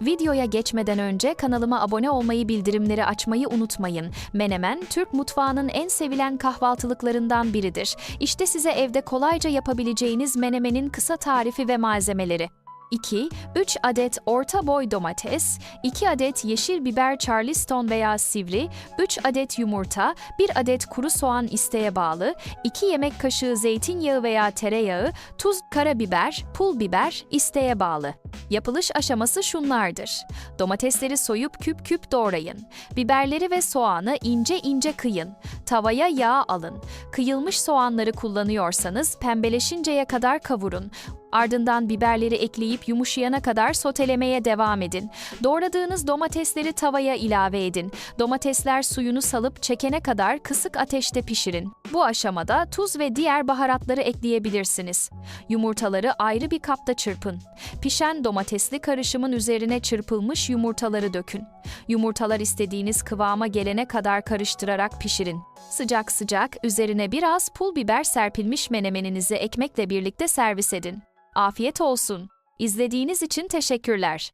Videoya geçmeden önce kanalıma abone olmayı, bildirimleri açmayı unutmayın. Menemen, Türk mutfağının en sevilen kahvaltılıklarından biridir. İşte size evde kolayca yapabileceğiniz menemenin kısa tarifi ve malzemeleri. 2. 3 adet orta boy domates, 2 adet yeşil biber charleston veya sivri, 3 adet yumurta, 1 adet kuru soğan isteğe bağlı, 2 yemek kaşığı zeytinyağı veya tereyağı, tuz, karabiber, pul biber isteğe bağlı. Yapılış aşaması şunlardır. Domatesleri soyup küp küp doğrayın. Biberleri ve soğanı ince ince kıyın. Tavaya yağ alın. Kıyılmış soğanları kullanıyorsanız pembeleşinceye kadar kavurun. Ardından biberleri ekleyip yumuşayana kadar sotelemeye devam edin. Doğradığınız domatesleri tavaya ilave edin. Domatesler suyunu salıp çekene kadar kısık ateşte pişirin. Bu aşamada tuz ve diğer baharatları ekleyebilirsiniz. Yumurtaları ayrı bir kapta çırpın. Pişen domatesli karışımın üzerine çırpılmış yumurtaları dökün. Yumurtalar istediğiniz kıvama gelene kadar karıştırarak pişirin. Sıcak sıcak üzerine biraz pul biber serpilmiş menemeninizi ekmekle birlikte servis edin. Afiyet olsun. İzlediğiniz için teşekkürler.